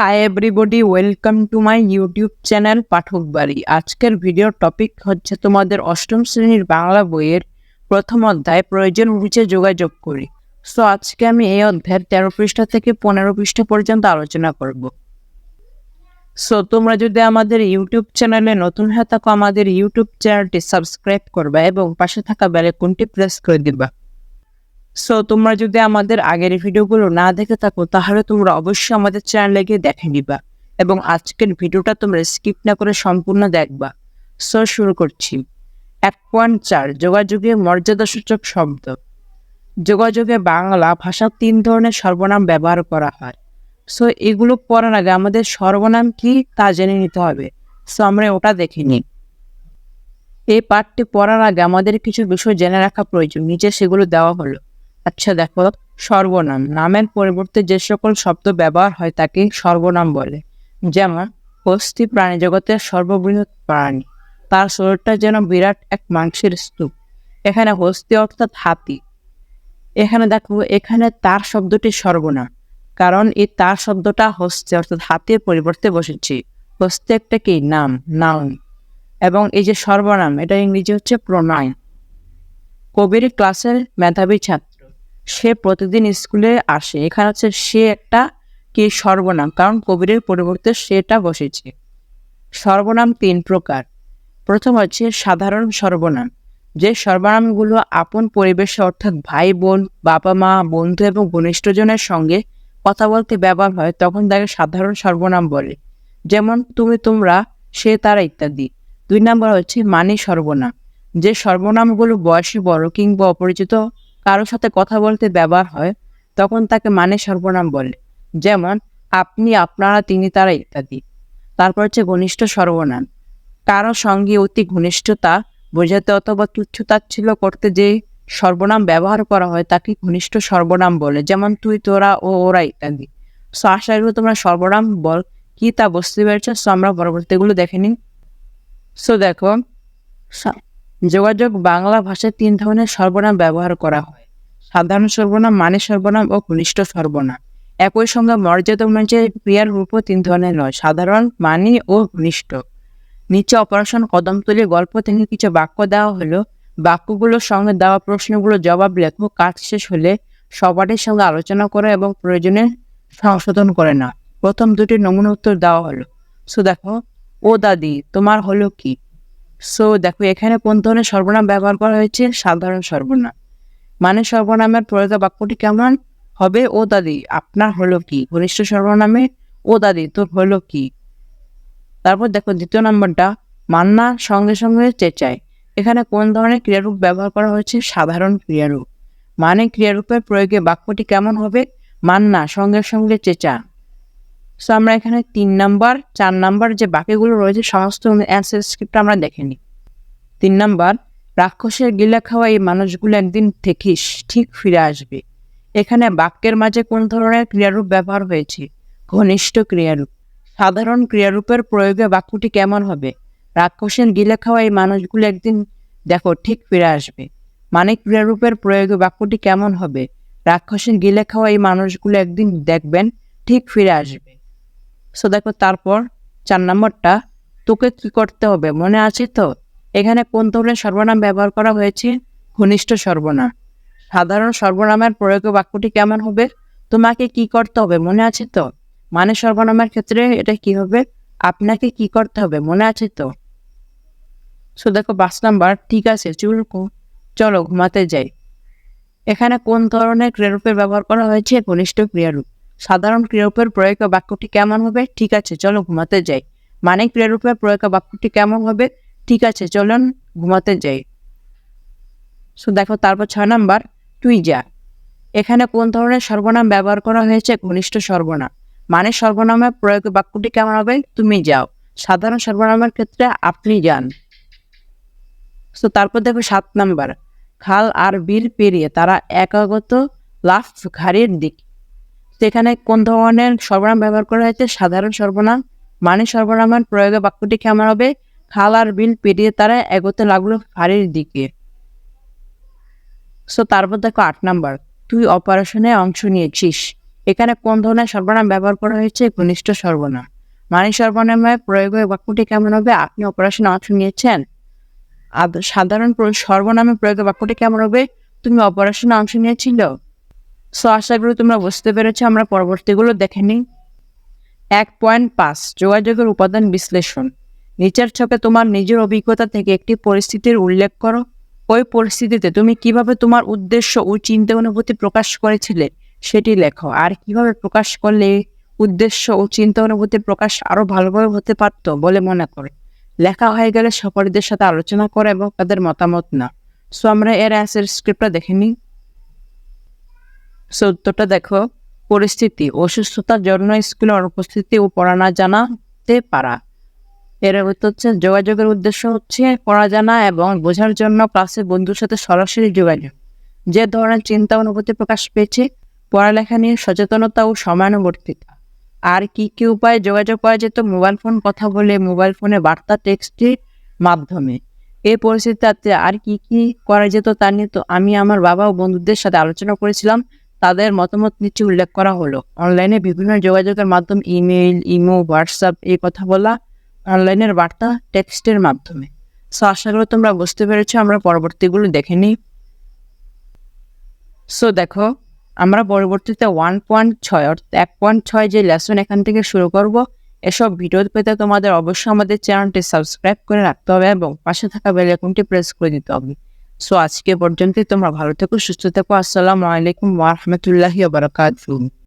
Hi everybody welcome to my YouTube channel Pathak Bari আজকের ভিডিওর topic হচ্ছে তোমাদের অষ্টম শ্রেণির বাংলা বইয়ের প্রথম অধ্যায়, প্রয়োজন বুঝে যোগাযোগ করি। সো আজকে আমি এই অধ্যায়ের তেরো পৃষ্ঠা থেকে পনেরো পৃষ্ঠা পর্যন্ত আলোচনা করব। সো তোমরা যদি আমাদের ইউটিউব চ্যানেলে নতুন হয়ে থাকো, আমাদের ইউটিউব চ্যানেলটি সাবস্ক্রাইব করবা এবং পাশে থাকা বেলাইকনটি প্রেস করে দিবা। সো তোমরা যদি আমাদের আগের ভিডিওগুলো না দেখে থাকো, তাহলে তোমরা অবশ্যই আমাদের চ্যানেলে গিয়ে দেখে নিবা এবং আজকের ভিডিওটা তোমরা স্কিপ না করে সম্পূর্ণ দেখবা। সো শুরু করছি। এক পয়েন্ট চার যোগাযোগে মর্যাদাসূচক শব্দ। যোগাযোগে বাংলা ভাষা তিন ধরনের সর্বনাম ব্যবহার করা হয়। সো এগুলো পড়ার আগে আমাদের সর্বনাম কি তা জেনে নিতে হবে। সো আমরা ওটা দেখে নিই। এই পাঠটি পড়ার আগে আমাদের কিছু বিষয় জেনে রাখা প্রয়োজন, নিচে সেগুলো দেওয়া হলো। আচ্ছা দেখো, সর্বনাম। নামের পরিবর্তে যে সকল শব্দ ব্যবহার হয় তাকে সর্বনাম বলে। যেমন হস্তি প্রাণী জগতের সর্ববৃহৎ প্রাণী। তার শরীরটা যেন বিরাট এক মাংসের স্তূপ। এখানে হস্তি অর্থাৎ হাতি। এখানে দেখো, এখানে তার শব্দটি সর্বনাম। কারণ এই তার শব্দটা হস্তি অর্থাৎ হাতির পরিবর্তে বসেছি। হস্তি একটা কি? নাম, নাউন। এবং এই যে সর্বনাম, এটা ইংরেজি হচ্ছে প্রণয় কবির ক্লাসের মেধাবী ছাত্র। সে প্রতিদিন স্কুলে আসে। এখানে হচ্ছে সে একটা কি সর্বনাম, কারণ কবিরের পরিবর্তে সেটা বসেছে। সর্বনাম তিন প্রকার। প্রথম হচ্ছে সাধারণ সর্বনাম, যে সর্বনামগুলো আপন পরিবেশে, অর্থাৎ ভাই, বোন, বাবা, মা, বন্ধু এবং ঘনিষ্ঠজনের সঙ্গে কথা বলতে ব্যবহার হয়, তখন তাকে সাধারণ সর্বনাম বলে। যেমন, তুমি, তোমরা, সে, তারা ইত্যাদি। দুই নম্বর হচ্ছে মানি সর্বনাম, যে সর্বনামগুলো বয়সে বড় কিংবা অপরিচিত কারোর সাথে কথা বলতে ব্যবহার হয়, তখন তাকে মানে সর্বনাম বলে। যেমন, আপনি, আপনারা, তিনি, তারা ইত্যাদি। তারপর হচ্ছে ঘনিষ্ঠ সর্বনাম। কারও সঙ্গে অতি ঘনিষ্ঠতা, বোঝাতে অথবা তুচ্ছতাচ্ছিল্য করতে যে সর্বনাম ব্যবহার করা হয়, তাকে ঘনিষ্ঠ সর্বনাম বলে। যেমন, তুই, তোরা, ও, ওরা ইত্যাদি। সো আশা করি তোমরা সর্বনাম বল, কি তা বুঝতে পেরেছ? সো আমরা পরবর্তীগুলো দেখে নিন সো দেখো যোগাযোগ বাংলা ভাষায় তিন ধরনের সর্বনাম ব্যবহার করা হয়। সাধারণ সর্বনাম মানে সর্বনাম ও ঘনিষ্ঠ সর্বনাম। একই সঙ্গে মর্যাদা অনুযায়ী ক্রিয়ার রূপও তিন ধরনের নয়, সাধারণ, মানি ও ঘনিষ্ঠ। নিচে অপারেশন কদমতলি গল্প থেকে কিছু বাক্য দেওয়া হলো। বাক্যগুলোর সঙ্গে দেওয়া প্রশ্নগুলো জবাব লেখো, কাজ শেষ হলে সবারই সঙ্গে আলোচনা করে এবং প্রয়োজনে সংশোধন করে না প্রথম দুটি নমুনা উত্তর দেওয়া হলো। সো দেখো, ও দাদি, তোমার হলো কি? সো দেখো, এখানে কোন ধরনের সর্বনাম ব্যবহার করা হয়েছে? সাধারণ সর্বনাম। মানে সর্বনামের প্রয়োগ বাক্যটি কেমন? হবে ও দাদি আপনার হলো কি? ঘনিষ্ঠ সর্বনামে ও দাদি তোর হলো কি? তারপর দেখো, দ্বিতীয় নম্বরটা, মান্না সঙ্গে সঙ্গে চেঁচায়। এখানে কোন ধরনের ক্রিয়ারূপ ব্যবহার করা হয়েছে? সাধারণ ক্রিয়ারূপ। মানে ক্রিয়ারূপের প্রয়োগে বাক্যটি কেমন হবে? মান্না সঙ্গে সঙ্গে চেঁচা। সো আমরা এখানে তিন নাম্বার, চার নাম্বার যে বাকিগুলো রয়েছে, সমস্ত অ্যান্সার স্ক্রিপ্ট আমরা দেখে নিই। তিন নাম্বার, রাক্ষসের গিলা খাওয়া এই মানুষগুলো একদিন থেকে ঠিক ফিরে আসবে। এখানে বাক্যের মাঝে কোন ধরনের ক্রিয়ারূপ ব্যবহার হয়েছে? ঘনিষ্ঠ ক্রিয়ারূপ। সাধারণ ক্রিয়ারূপের প্রয়োগে বাক্যটি কেমন হবে? রাক্ষসের গিলে খাওয়া এই মানুষগুলো একদিন দেখো, ঠিক ফিরে আসবে। মানে ক্রিয়ারূপের প্রয়োগে বাক্যটি কেমন হবে? রাক্ষসের গিলে খাওয়া এই মানুষগুলো একদিন দেখবেন, ঠিক ফিরে আসবে। সো দেখো তারপর চার নম্বরটা, তোকে কি করতে হবে? মনে আছে তো? এখানে কোন ধরনের সর্বনাম ব্যবহার করা হয়েছে? ঘনিষ্ঠ সর্বনাম। সাধারণ সর্বনামের প্রয়োগে বাক্যটি কেমন হবে? তোমাকে কি করতে হবে? মনে আছে তো? মানে সর্বনামের ক্ষেত্রে এটা কি হবে? আপনাকে কি করতে হবে? মনে আছে তো? সো দেখো পাঁচ নাম্বার, ঠিক আছে চুল চলো ঘুমাতে যাই। এখানে কোন ধরনের ক্রিয়ারূপের ব্যবহার করা হয়েছে? ঘনিষ্ঠ ক্রিয়ারূপ। সাধারণ ক্রিয়ারূপের প্রয়োগ বাক্যটি কেমন হবে? ঠিক আছে, চলো ঘুমাতে যাই। মানে ক্রিয়ারূপের প্রয়োগ বাক্যটি কেমন হবে? ঠিক আছে, চলুন ঘুমাতে যাই। সো দেখো, তারপর ছয় নাম্বার, তুই যা। এখানে কোন ধরনের সর্বনাম ব্যবহার করা হয়েছে? ঘনিষ্ঠ সর্বনাম। মানে সর্বনামের প্রয়োগ বাক্যটি কেমন হবে? তুমি যাও। সাধারণ সর্বনামের ক্ষেত্রে আপনি যান। তো তারপর দেখো সাত নাম্বার, খাল আর বীর পেরিয়ে তারা একাগত লাফ ঘাড়ির দিক। সেখানে কোন ধরনের সর্বনাম ব্যবহার করা হয়েছে, সাধারণ সর্বনাম মানে সর্বনামের প্রয়োগে বাক্যটি কেমন হবে? খাল আর বিল পেরিয়ে তারা এগোতে লাগল ফাঁড়ির দিকে। সো তারপর দেখো আট নাম্বার। তুই অপারেশনে অংশ নিয়েছিস। এখানে কোন ধরনের সর্বনাম ব্যবহার করা হয়েছে? ঘনিষ্ঠ সর্বনাম মানে সর্বনামে প্রয়োগে বাক্যটি কেমন হবে? আপনি অপারেশনে অংশ নিয়েছেন। সাধারণ সর্বনামে প্রয়োগে বাক্যটি কেমন হবে? তুমি অপারেশনে অংশ নিয়েছিল? সো আশা করি তোমরা বুঝতে পেরেছ, আমরা পরবর্তীগুলো দেখে নিই। এক পয়েন্ট পাঁচ, যোগাযোগের উপাদান বিশ্লেষণ। নিচের ছকে তোমার নিজের অভিজ্ঞতা থেকে একটি পরিস্থিতির উল্লেখ করো। ওই পরিস্থিতিতে তুমি কীভাবে তোমার উদ্দেশ্য ও চিন্তা অনুভূতি প্রকাশ করেছিলে, সেটি লেখো। আর কীভাবে প্রকাশ করলে উদ্দেশ্য ও চিন্তা অনুভূতি প্রকাশ আরও ভালোভাবে হতে পারত বলে মনে করে। লেখা হয়ে গেলে সহপাঠীদের সাথে আলোচনা করো এবং তাদের মতামত না সো আমরা এর অ্যান্সার স্ক্রিপ্টটা দেখে নিই। উত্তরটা দেখো, পরিস্থিতি, অসুস্থতার জন্য স্কুলে অনুপস্থিতি ও পড়া না জানাতে পারা। এর উত্তর হচ্ছে, যোগাযোগের উদ্দেশ্য হচ্ছে পড়া জানা এবং বোঝার জন্য ক্লাসে বন্ধুর সাথে সরাসরি যোগাযোগ। যে ধরনের চিন্তা অনুভূতি প্রকাশ পেয়েছে, পড়ালেখা নিয়ে সচেতনতা ও সমানুবর্তিতা। আর কি কি উপায়ে যোগাযোগ করা যেত? মোবাইল ফোন, কথা বলে মোবাইল ফোনে বার্তা, টেক্সটের মাধ্যমে। এই পরিস্থিতিতে আর কি কি করা যেত তা নিয়ে তো আমি আমার বাবা ও বন্ধুদের সাথে আলোচনা করেছিলাম। তাদের মতামত নিচে উল্লেখ করা হলো। অনলাইনে বিভিন্ন যোগাযোগের মাধ্যম, ইমেইল, ইমো, হোয়াটসঅ্যাপ এই কথা বলা অনলাইনের বার্তা টেক্সটের মাধ্যমে। সো, আশা করি তোমরা বুঝতে পেরেছ, আমরা পরবর্তীগুলো দেখে নিই। সো, দেখো, আমরা পরবর্তীতে ওয়ান পয়েন্ট ছয়, অর্থাৎ এক পয়েন্ট ছয় যে লেসন এখান থেকে শুরু করব, এসব ভিডিও পেতে তোমাদের অবশ্যই আমাদের চ্যানেলটি সাবস্ক্রাইব করে রাখতে হবে এবং পাশে থাকা বেল আইকনটি প্রেস করে দিতে হবে। সো আজকে পর্যন্ত তোমরা ভালো থেকো সুস্থ থেকো। আসসালামু আলাইকুম ওয়া বারাকাতুহু।